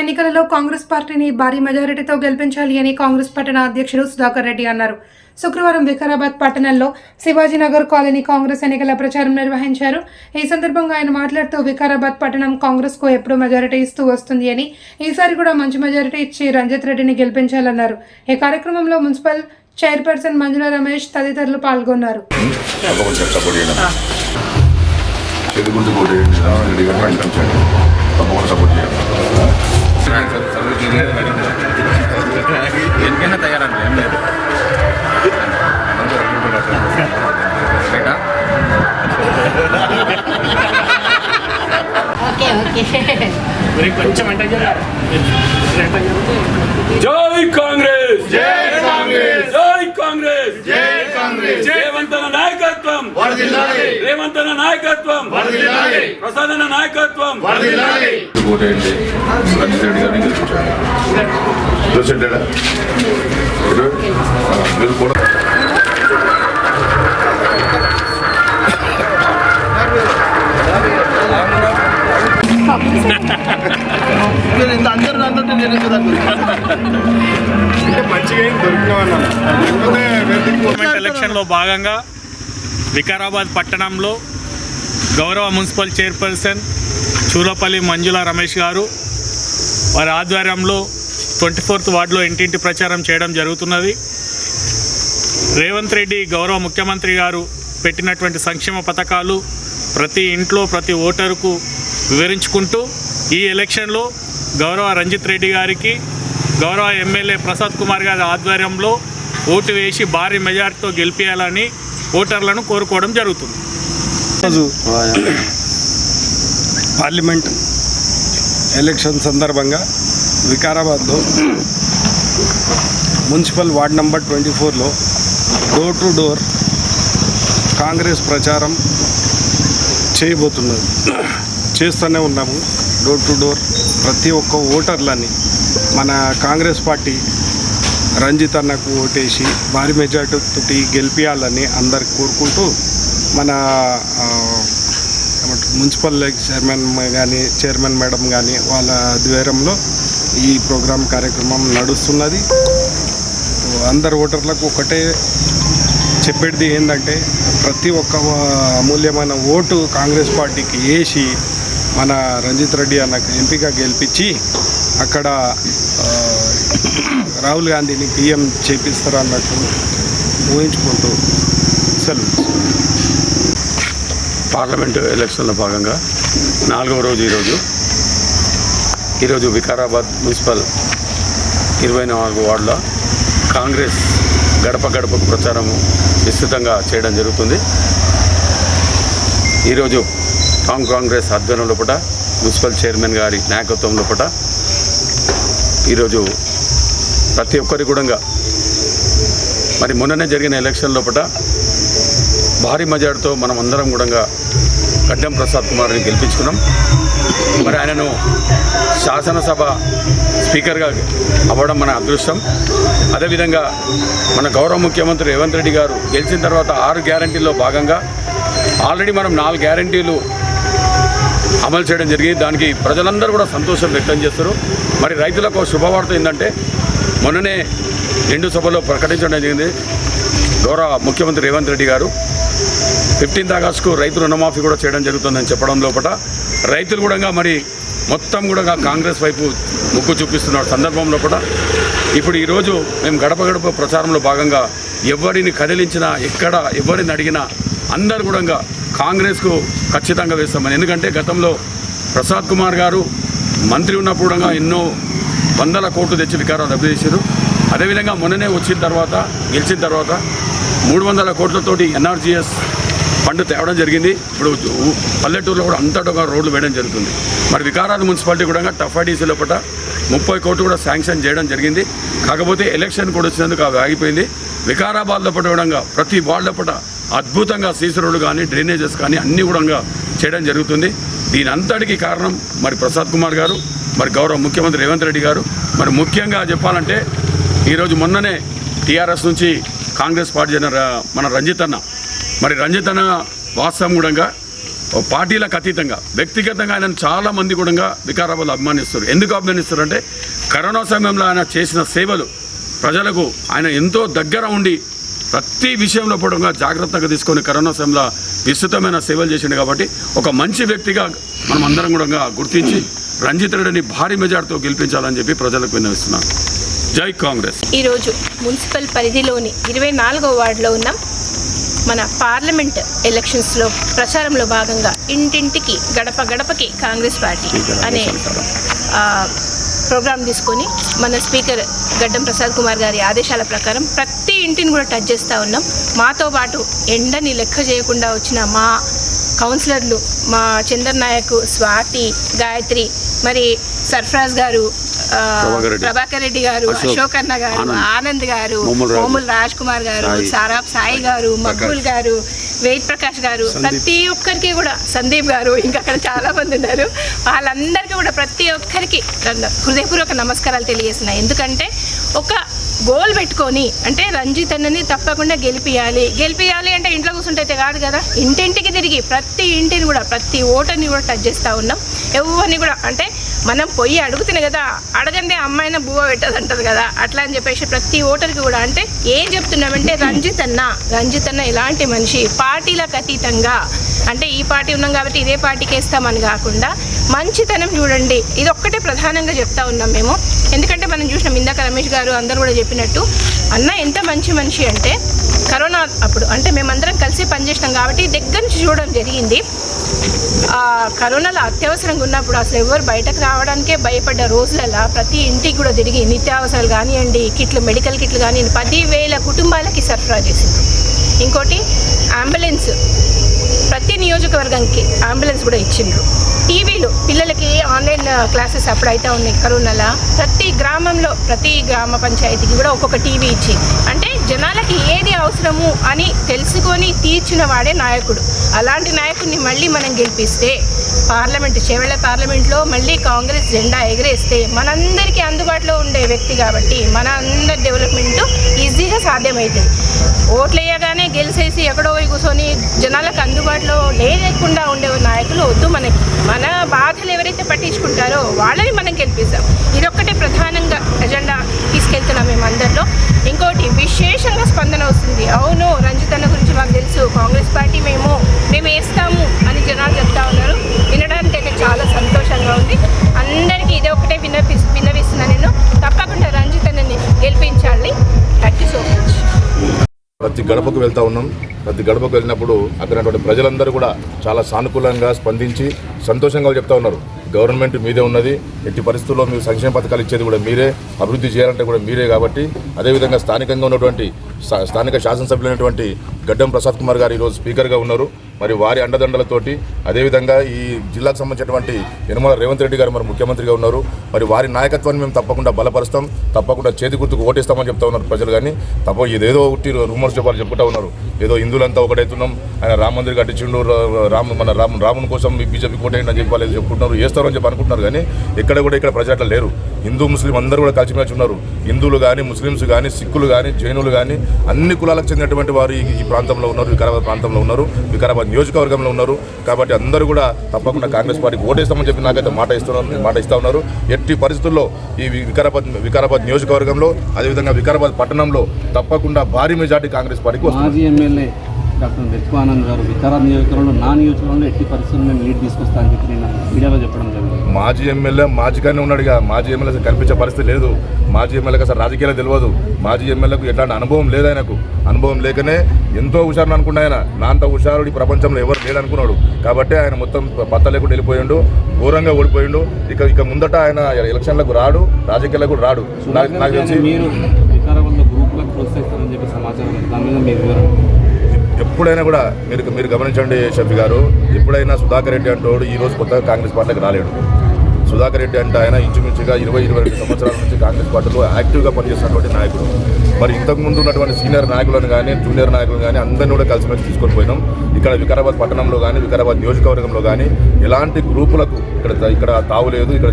ఎన్నికలలో కాంగ్రెస్ పార్టీని భారీ మెజారిటీతో గెలిపించాలి అని కాంగ్రెస్ పట్టణ అధ్యక్షుడు సుధాకర్ రెడ్డి అన్నారు. శుక్రవారం వికారాబాద్ పట్టణంలో శివాజీనగర్ కాలనీ కాంగ్రెస్ ఎన్నికల ప్రచారం నిర్వహించారు. ఈ సందర్భంగా ఆయన మాట్లాడుతూ వికారాబాద్ పట్టణం కాంగ్రెస్కు ఎప్పుడూ మెజారిటీ ఇస్తూ వస్తుంది అని ఈసారి కూడా మంచి మెజారిటీ ఇచ్చి రంజిత్ రెడ్డిని గెలిపించాలన్నారు. ఈ కార్యక్రమంలో మున్సిపల్ చైర్పర్సన్ మంజుల రమేష్ తదితరులు పాల్గొన్నారు. తప్పకుండా ತಯಾರಾಗಲಿ. ప్రసాదన నాయకత్వం. ఓట్ వేయండి రంజిత్ రెడ్డి గారిని గెలిపించండి చూసింటాడా మీరు కూడా. ఇంత అందరూ అన్నట్టు నేను కదా మంచిగా ఏం గవర్నమెంట్ ఎలక్షన్లో భాగంగా వికారాబాద్ పట్టణంలో గౌరవ మున్సిపల్ చైర్పర్సన్ చూలపల్లి మంజుల రమేష్ గారు వారి ఆధ్వర్యంలో ట్వంటీ ఫోర్త్ వార్డులో ఇంటింటి ప్రచారం చేయడం జరుగుతున్నది. రేవంత్ రెడ్డి గౌరవ ముఖ్యమంత్రి గారు పెట్టినటువంటి సంక్షేమ పథకాలు ప్రతి ఇంట్లో ప్రతి ఓటరుకు వివరించుకుంటూ ఈ ఎలక్షన్లో గౌరవ రంజిత్ రెడ్డి గారికి గౌరవ ఎమ్మెల్యే ప్రసాద్ కుమార్ గారి ఆధ్వర్యంలో ఓటు వేసి భారీ మెజార్టీతో గెలిపించాలని ఓటర్లను కోరుకోవడం జరుగుతుంది. రోజు పార్లమెంట్ ఎలక్షన్ సందర్భంగా వికారాబాద్లో మున్సిపల్ వార్డ్ నంబర్ ట్వంటీ ఫోర్లో డోర్ టు డోర్ కాంగ్రెస్ ప్రచారం చేయబోతున్నది. చేస్తూనే ఉన్నాము. డోర్ టు డోర్ ప్రతి ఒక్క ఓటర్లని మన కాంగ్రెస్ పార్టీ రంజిత్ అన్నకు ఓటేసి భారీ మెజార్టీతో గెలిపించాలని అందరికి కోరుకుంటూ మన ఏమంటారు, మున్సిపల్ చైర్మన్ కానీ చైర్మన్ మేడం కానీ వాళ్ళ ఆధ్వర్యంలో ఈ ప్రోగ్రాం కార్యక్రమం నడుస్తున్నది. అందరు ఓటర్లకు ఒకటే చెప్పేది ఏంటంటే ప్రతి ఒక్క అమూల్యమైన ఓటు కాంగ్రెస్ పార్టీకి వేసి మన రంజిత్ రెడ్డి అన్న ఎంపీగా గెలిపించి అక్కడ రాహుల్ గాంధీని పిఎం చేపిస్తారు అన్నట్టు ఊహించుకుంటూ సెలవు. పార్లమెంటు ఎలక్షన్లో భాగంగా నాలుగవ రోజు ఈరోజు. ఈరోజు వికారాబాద్ మున్సిపల్ ఇరవై నాలుగు వార్డుల కాంగ్రెస్ గడప గడపకు ప్రచారము విస్తృతంగా చేయడం జరుగుతుంది. ఈరోజు టాంగ్ కాంగ్రెస్ ఆధ్వర్యం లోపల మున్సిపల్ చైర్మన్ గారి నాయకత్వం లోపల ఈరోజు ప్రతి ఒక్కరి కూడా మరి మొన్ననే జరిగిన ఎలక్షన్ లోపల భారీ మెజార్టీతో మనం అందరం కూడా గడ్డం ప్రసాద్ కుమార్ని గెలిపించుకున్నాం. మరి ఆయనను శాసనసభ స్పీకర్గా అవ్వడం మన అదృష్టం. అదేవిధంగా మన గౌరవ ముఖ్యమంత్రి రేవంత్ రెడ్డి గారు గెలిచిన తర్వాత ఆరు గ్యారంటీల్లో భాగంగా ఆల్రెడీ మనం నాలుగు గ్యారంటీలు అమలు చేయడం జరిగింది. దానికి ప్రజలందరూ కూడా సంతోషం వ్యక్తం చేస్తారు. మరి రైతులకు శుభవార్త ఏంటంటే మొన్ననే రెండు సభలో ప్రకటించడం జరిగింది. గౌరవ ముఖ్యమంత్రి రేవంత్ రెడ్డి గారు ఫిఫ్టీన్త్ ఆగస్టుకు రైతు రుణమాఫీ కూడా చేయడం జరుగుతుందని చెప్పడం లోపల రైతులు కూడా మరి మొత్తం కూడా కాంగ్రెస్ వైపు ముక్కు చూపిస్తున్న సందర్భం లోపల ఇప్పుడు ఈరోజు మేము గడప గడప ప్రచారంలో భాగంగా ఎవరిని కదిలించినా ఎక్కడ ఎవరిని అడిగినా అందరు కూడా కాంగ్రెస్కు ఖచ్చితంగా వేస్తామని. ఎందుకంటే గతంలో ప్రసాద్ కుమార్ గారు మంత్రి ఉన్నప్పుడు కూడా ఎన్నో వందల కోట్లు తెచ్చి వికారాలు అభివృద్ధి చేశారు అదేవిధంగా మొన్ననే వచ్చిన తర్వాత గెలిచిన తర్వాత మూడు వందల కోట్లతోటి ఎన్ఆర్జీఎస్ ఫండ్ తేవడం జరిగింది. ఇప్పుడు పల్లెటూరులో కూడా అంతటా ఒక రోడ్లు వేయడం జరుగుతుంది. మరి వికారాబాద్ మున్సిపాలిటీ కూడా టఫ్ఐడీసీ లోపల ముప్పై కోట్లు కూడా శాంక్షన్ చేయడం జరిగింది. కాకపోతే ఎలక్షన్ కూడా వచ్చినందుకు అవి ఆగిపోయింది. వికారాబాద్ లోపల కూడా ప్రతి వార్డు లోపల అద్భుతంగా సీసీ రోడ్లు కానీ డ్రైనేజెస్ కానీ అన్నీ కూడా చేయడం జరుగుతుంది. దీని అంతటికి కారణం మరి ప్రసాద్ కుమార్ గారు మరి గౌరవ ముఖ్యమంత్రి రేవంత్ రెడ్డి గారు. మరి ముఖ్యంగా చెప్పాలంటే ఈరోజు మొన్ననే టీఆర్ఎస్ నుంచి కాంగ్రెస్ పార్టీ జన మన రంజిత్ అన్న మరి రంజిత్ అన్న వాస్తవం కూడా పార్టీలకు అతీతంగా వ్యక్తిగతంగా ఆయన చాలామంది కూడా వికారాబాద్ అభిమానిస్తారు. ఎందుకు అభిమానిస్తారు అంటే కరోనా సమయంలో ఆయన చేసిన సేవలు ప్రజలకు ఆయన ఎంతో దగ్గర ఉండి ప్రతి విషయంలో కూడా జాగ్రత్తగా తీసుకొని కరోనా సమయంలో విస్తృతమైన సేవలు చేసిండు కాబట్టి ఒక మంచి వ్యక్తిగా మనం అందరం కూడా గుర్తించి రంజిత్ రెడ్డిని భారీ మెజార్టీతో గెలిపించాలని చెప్పి ప్రజలకు విన్నవిస్తున్నాను. జై కాంగ్రెస్. ఈరోజు మున్సిపల్ పరిధిలోని ఇరవై నాలుగో వార్డులో ఉన్నాం. మన పార్లమెంట్ ఎలక్షన్స్లో ప్రచారంలో భాగంగా ఇంటింటికి గడప గడపకి కాంగ్రెస్ పార్టీ అనే ప్రోగ్రాం తీసుకొని మన స్పీకర్ గడ్డం ప్రసాద్ కుమార్ గారి ఆదేశాల ప్రకారం ప్రతి ఇంటిని కూడా టచ్ చేస్తూ ఉన్నాం. మాతో పాటు ఎండని లెక్క చేయకుండా వచ్చిన మా కౌన్సిలర్లు మా చందర్ నాయక్ స్వాతి గాయత్రి మరి సర్ఫరాజ్ గారు ప్రభాకర్ రెడ్డి. గారు అశోక్. అన్న గారు ఆనంద్. గారు మోముల్ రాజు. కుమార్ గారు. సారాబ్ సాయి గారు మక్బుల్ గారు వేద్ ప్రకాష్ గారు ప్రతి ఒక్కరికి కూడా సందీప్ గారు ఇంకా అక్కడ చాలా మంది ఉన్నారు వాళ్ళందరికీ కూడా ప్రతి ఒక్కరికి హృదయపూర్వక నమస్కారాలు తెలియజేస్తున్నాయి ఎందుకంటే ఒక గోల్ పెట్టుకొని అంటే రంజిత్ అన్నని తప్పకుండా గెలిపియాలి గెలిపియాలి అంటే ఇంట్లో కూర్చుంటే కాదు కదా ఇంటింటికి తిరిగి ప్రతి ఇంటిని కూడా ప్రతి ఓటర్ని కూడా టచ్ చేస్తూ ఉన్నాం ఎవరిని కూడా అంటే మనం పొయ్యి అడుగుతున్నాయి కదా అడగండి అమ్మాయిన బువ్వ పెట్టదు అంటది కదా అట్లా అని చెప్పేసి ప్రతి ఓటర్కి కూడా అంటే ఏం చెప్తున్నామంటే రంజిత్ అన్న రంజిత్ అన్న ఇలాంటి మనిషి పార్టీలకు అతీతంగా అంటే ఈ పార్టీ ఉన్నాం కాబట్టి ఇదే పార్టీకి వేస్తామని కాకుండా మంచితనం చూడండి. ఇది ఒక్కటే ప్రధానంగా చెప్తా ఉన్నాం మేము. ఎందుకంటే మనం చూసినాం ఇందాక రమేష్ గారు అందరూ కూడా చెప్పినట్టు అన్న ఎంత మంచి మనిషి అంటే కరోనా అప్పుడు అంటే మేమందరం కలిసి పనిచేసినాం కాబట్టి దగ్గర నుంచి చూడడం జరిగింది. కరోనాలో అత్యవసరంగా ఉన్నప్పుడు అసలు ఎవరు బయటకు రావడానికే భయపడ్డ రోజులలో ప్రతి ఇంటికి కూడా తిరిగి నిత్యావసరాలు కానివ్వండి కిట్లు మెడికల్ కిట్లు కానివ్వండి పదివేల కుటుంబాలకి సరఫరా చేసింది. ఇంకోటి అంబులెన్స్. ప్రతి నియోజకవర్గానికి అంబులెన్స్ కూడా ఇచ్చిండ్రు. టీవీలు పిల్లలకి ఆన్లైన్ క్లాసెస్ అప్పుడు అయితే ఉన్నాయి కరోనాలో. ప్రతి గ్రామంలో ప్రతి గ్రామ పంచాయతీకి కూడా ఒక్కొక్క టీవీ ఇచ్చి. అంటే జనాలకి ఏది అవసరము అని తెలుసుకొని తీర్చిన వాడే నాయకుడు. అలాంటి నాయకుడిని మళ్ళీ మనం గెలిపిస్తే పార్లమెంట్ చేవెళ్ళ పార్లమెంట్లో మళ్ళీ కాంగ్రెస్ జెండా ఎగరేస్తే మనందరికీ అందుబాటులో ఉండే వ్యక్తి కాబట్టి మన అందరి డెవలప్మెంట్ ఈజీగా సాధ్యమవుతుంది. ఓట్లు వేయగానే గెలిచేసి ఎక్కడో పోయి కూర్చొని జనాలకు అందుబాటులో లేకుండా ఉండే నాయకులు వద్దు మనకి. మన బాధలు ఎవరైతే పట్టించుకుంటారో వాళ్ళని మనం గెలిపిస్తాం. ఇదొక్కటే ప్రధానంగా ఎజెండా తీసుకెళ్తున్నాం మేము అందరిలో. ఇంకోటి విశేషంగా స్పందన వస్తుంది. అవును రంజితన్న గురించి మాకు తెలుసు. కాంగ్రెస్ పార్టీ మేము ప్రతి గడపకు వెళ్తా ఉన్నాం. ప్రతి గడపకు వెళ్ళినప్పుడు అక్కడ ప్రజలందరూ కూడా చాలా సానుకూలంగా స్పందించి సంతోషంగా చెప్తా ఉన్నారు. గవర్నమెంట్ మీదే ఉన్నది. ఎట్టి పరిస్థితుల్లో మీరు సంక్షేమ పథకాలు ఇచ్చేది కూడా మీరే. అభివృద్ధి చేయాలంటే కూడా మీరే కాబట్టి అదేవిధంగా స్థానికంగా ఉన్నటువంటి స్థానిక శాసనసభ్యులైనటువంటి గడ్డం ప్రసాద్ కుమార్ గారు ఈరోజు స్పీకర్గా ఉన్నారు. మరి వారి అండదండలతోటి అదేవిధంగా ఈ జిల్లాకు సంబంధించినటువంటి యనమల రేవంత్ రెడ్డి గారు మరి ముఖ్యమంత్రిగా ఉన్నారు. మరి వారి నాయకత్వాన్ని మేము తప్పకుండా బలపరుస్తాం. తప్పకుండా చేతి గుర్తుకు ఓటేస్తామని చెప్తా ఉన్నారు ప్రజలు కానీ. తప్ప ఇదేదో ఒకటి రూమర్స్ చెప్పాలి చెప్పుకుంటా ఉన్నారు. ఏదో హిందువులంతా ఒకటైతున్నాం ఆయన రామ మందిర్ కట్టించిండు రాము మన రాము రాముని కోసం బీజేపీ కోటేయండి అని చెప్పాలి చెప్పుకుంటున్నారు చేస్తారు అని చెప్పి అనుకుంటున్నారు. కానీ ఎక్కడ కూడా ఇక్కడ ప్రజలు అట్లా లేరు. హిందూ ముస్లిం అందరూ కూడా కలిసిమెలిసి ఉన్నారు. హిందువులు కానీ ముస్లిమ్స్ కానీ సిక్కులు కానీ జైనులు కానీ అన్ని కులాలకు చెందినటువంటి వారు ఈ ప్రాంతంలో ఉన్నారు వికారాబాద్ ప్రాంతంలో ఉన్నారు వికారాబాద్ నియోజకవర్గంలో ఉన్నారు. కాబట్టి అందరూ కూడా తప్పకుండా కాంగ్రెస్ పార్టీకి ఓటేస్తామని చెప్పి నాకైతే మాట ఇస్తున్నారు మాట ఇస్తా ఉన్నారు. ఎట్టి పరిస్థితుల్లో ఈ వికారాబాద్ వికారాబాద్ నియోజకవర్గంలో అదేవిధంగా వికారాబాద్ పట్టణంలో తప్పకుండా భారీ మెజార్టీ కాంగ్రెస్ పార్టీకి వస్తుంది. ఎమ్మెల్యే డాక్టర్ వెత్వానంద్ గారు వికారాబాద్ నియోజకవర్గంలో నా నియోజకవర్గంలో ఎట్టి పరిస్థితుల్లో నేను లీడ్ తీసుకొస్తా అని చెప్పి నేను మీడియాలో చెప్పడం జరిగింది. మాజీ ఎమ్మెల్యే మాజీగానే ఉన్నాడుగా మాజీ ఎమ్మెల్యే కనిపించే పరిస్థితి లేదు. మాజీ ఎమ్మెల్యేకి అసలు రాజకీయాలు తెలియదు. మాజీ ఎమ్మెల్యేకు ఎట్లాంటి అనుభవం లేదు ఆయనకు. అనుభవం లేకనే ఎంతో హుషారు అనుకున్న ఆయన. నా అంత హుషారుడు ఈ ప్రపంచంలో ఎవరు లేదనుకున్నాడు కాబట్టి ఆయన మొత్తం పత్త లేకుండా వెళ్ళిపోయిండు. ఘోరంగా ఓడిపోయిండు. ఇక ఇక ముందట ఆయన ఎలక్షన్లకు రాడు. రాజకీయాలకు రాడు. నాకు నాకు తెలిసి మీరు వికారాబాద్లో గ్రూపులకు ప్రోత్సహిస్తారని చెప్పి సమాచారం దాని మీద మీరు ఎప్పుడైనా కూడా మీరు మీరు గమనించండి షఫీ గారు. ఎప్పుడైనా సుధాకర్ రెడ్డి అంటోడు ఈ రోజు కొత్తగా కాంగ్రెస్ పార్టీకి రాలేడు. సుధాకర్ రెడ్డి అంటే ఆయన ఇంచుమించుగా ఇరవై ఇరవై రెండు సంవత్సరాల నుంచి కాంగ్రెస్ పార్టీలో యాక్టివ్గా పనిచేస్తున్నటువంటి నాయకుడు. మరి ఇంతకుముందు ఉన్నటువంటి సీనియర్ నాయకులను కానీ జూనియర్ నాయకులను కానీ అందరినీ కూడా కలిసిమెలిసి తీసుకొని పోయినాం. ఇక్కడ వికారాబాద్ పట్టణంలో కానీ వికారాబాద్ నియోజకవర్గంలో కానీ ఎలాంటి గ్రూపులకు ఇక్కడ ఇక్కడ తావు లేదు ఇక్కడ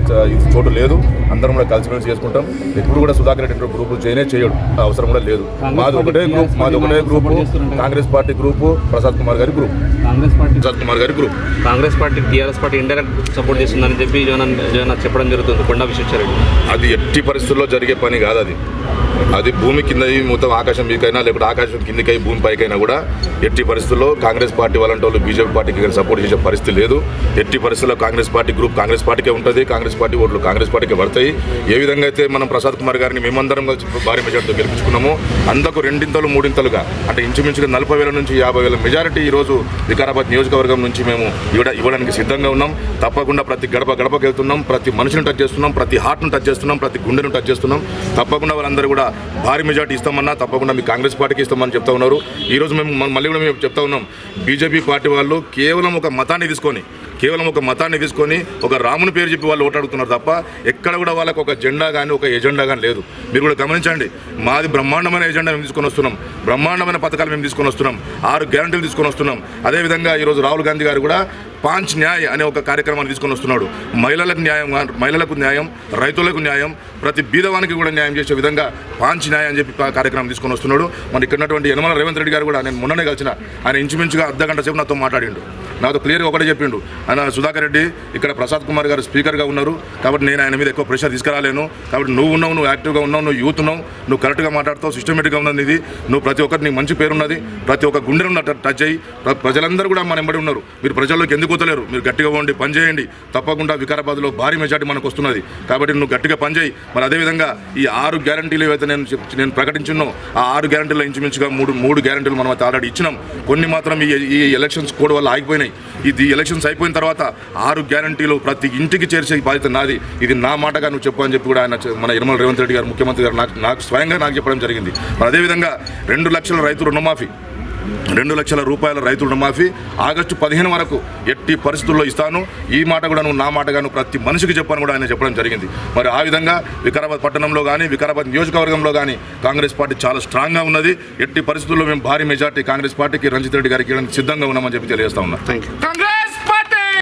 చోటు లేదు. అందరం కూడా కలిసిమెలిసి చేసుకుంటాం. ఎప్పుడు కూడా సుధాకర్ రెడ్డి గ్రూపులు చేయనే చేయడు. అవసరం కూడా లేదు. మాది ఒకటే గ్రూప్ మాది ఒకటే group. Congress party group Prasad Kumar గారి group. Congress party Prasad Kumar గారి group. Congress party TRS party indirect support చేస్తుందని చెప్పి ఏదైనా చెప్పడం జరుగుతుంది కొండా విశ్వేశ్వరరెడ్డి అది ఎట్టి పరిస్థితుల్లో జరిగే పని కాదు అది. అది భూమి కింద మొత్తం ఆకాశం మీకైనా లేకపోతే ఆకాశం కిందకై భూమి పైకైనా కూడా ఎట్టి పరిస్థితుల్లో కాంగ్రెస్ పార్టీ వాళ్ళంటి వాళ్ళు బీజేపీ పార్టీకి కానీ సపోర్ట్ చేసే పరిస్థితి లేదు. ఎట్టి పరిస్థితుల్లో కాంగ్రెస్ పార్టీ గ్రూప్ కాంగ్రెస్ పార్టీకే ఉంటుంది కాంగ్రెస్ పార్టీ ఓట్లు కాంగ్రెస్ పార్టీకి పడతాయి. ఏ విధంగా అయితే మనం ప్రసాద్ కుమార్ గారిని మేమందరం కలిసి భారీ మెజార్టీతో గెలిపించుకున్నాము అందకు రెండింతలు మూడింతలుగా అంటే ఇంచుమించుగా నలభై వేల నుంచి యాభై వేల మెజారిటీ ఈరోజు వికారాబాద్ నియోజకవర్గం నుంచి మేము ఇవ్వడానికి సిద్ధంగా ఉన్నాం. తప్పకుండా ప్రతి గడప గడపకి వెళ్తున్నాం ప్రతి మనిషిని టచ్ చేస్తున్నాం ప్రతి హార్ట్ను టచ్ చేస్తున్నాం ప్రతి గుండెను టచ్ చేస్తున్నాం. తప్పకుండా వాళ్ళందరూ కూడా భారీ మెజార్టీ ఇస్తామన్నా తప్పకుండా మీ కాంగ్రెస్ పార్టీకి ఇస్తామని చెప్తా ఉన్నారు. ఈరోజు మేము మళ్ళీ కూడా మేము చెప్తా ఉన్నాం. బీజేపీ పార్టీ వాళ్ళు కేవలం ఒక మతాన్ని తీసుకొని కేవలం ఒక మతాన్ని తీసుకొని ఒక రాముని పేరు చెప్పి వాళ్ళు ఓటాడుతున్నారు తప్ప ఎక్కడ కూడా వాళ్ళకు ఒక జెండా కానీ ఒక ఎజెండా కానీ లేదు. మీరు కూడా గమనించండి. మాది బ్రహ్మాండమైన ఎజెండా మేము తీసుకొని వస్తున్నాం. బ్రహ్మాండమైన పథకాలు మేము తీసుకొని వస్తున్నాం. ఆరు గ్యారంటీలు తీసుకొని వస్తున్నాం. అదేవిధంగా ఈరోజు రాహుల్ గాంధీ గారు కూడా పాంచ్ న్యాయ్ అనే ఒక కార్యక్రమాన్ని తీసుకొని వస్తున్నాడు. మహిళలకు న్యాయం మహిళలకు న్యాయం రైతులకు న్యాయం ప్రతి బీదవానికి కూడా న్యాయం చేసే విధంగా పాంచ్ న్యాయం అని చెప్పి కార్యక్రమం తీసుకొని వస్తున్నాడు. మన ఇక్కడ ఉన్నటువంటి యనమల రేవంత్ రెడ్డి గారు కూడా నేను మొన్ననే కలిసిన ఆయన ఇంచుమించుగా అర్ధ గంట సేపు నాతో మాట్లాడిండు. నాతో క్లియర్గా ఒకటే చెప్పిండు. ఆయన సుధాకర్ రెడ్డి ఇక్కడ ప్రసాద్ కుమార్ గారు స్పీకర్గా ఉన్నారు. కాబట్టి నేను ఆయన మీద ఎక్కువ ప్రెషర్ తీసుకురాలేను. కాబట్టి నువ్వు ఉన్నావు నువ్వు యాక్టివ్గా ఉన్నావు నువ్వు యూత్ ఉన్నావు నువ్వు కరెక్ట్గా మాట్లాడుతావు సిస్టమేటిక్గా ఉన్నది ఇది నువ్వు ప్రతి ఒక్కరికి నీకు మంచి పేరున్నది ప్రతి ఒక్క గుండెను టచ్ అయ్యి ప్రజలందరూ కూడా మన ఎంబడి ఉన్నారు. మీరు ప్రజల్లోకి ఎందుకు వస్తలేరు మీరు గట్టిగా ఉండి పని చేయండి. తప్పకుండా వికారాబాద్లో భారీ మెజార్టీ మనకు వస్తున్నది. కాబట్టి నువ్వు గట్టిగా పనిచేయి మరి అదేవిధంగా ఈ ఆరు గ్యారంటీలు ఏవైతే నేను నేను ప్రకటించున్నో ఆ ఆరు గ్యారంటీలో ఇంచుమించుగా మూడు మూడు గ్యారంటీలు మనం ఆల్రెడీ ఇచ్చినాం. కొన్ని మాత్రం ఈ ఈ ఎలక్షన్స్ కోడ్ వల్ల ఆగిపోయినాయి. ఇది ఎలక్షన్స్ అయిపోయిన తర్వాత ఆరు గ్యారంటీలు ప్రతి ఇంటికి చేర్చే బాధ్యత నాది. ఇది నా మాటగా నువ్వు చెప్పు అని చెప్పి కూడా ఆయన మన యనమల రేవంత్ రెడ్డి గారు ముఖ్యమంత్రి గారు నాకు నాకు స్వయంగా నాకు చెప్పడం జరిగింది. మరి అదేవిధంగా రెండు లక్షల రైతు రుణమాఫీ. రెండు లక్షల రూపాయల రైతు రుణమాఫీ ఆగస్టు పదిహేను వరకు ఎట్టి పరిస్థితుల్లో ఇస్తాను. ఈ మాట కూడా నువ్వు నా మాటగాను ప్రతి మనిషికి చెప్పని కూడా ఆయన చెప్పడం జరిగింది. మరి ఆ విధంగా వికారాబాద్ పట్టణంలో కానీ వికారాబాద్ నియోజకవర్గంలో కానీ కాంగ్రెస్ పార్టీ చాలా స్ట్రాంగ్గా ఉన్నది. ఎట్టి పరిస్థితుల్లో మేము భారీ మెజార్టీ కాంగ్రెస్ పార్టీకి రంజిత్ రెడ్డి గారికి సిద్ధంగా ఉన్నామని చెప్పి తెలియజేస్తా ఉన్నా. Thank you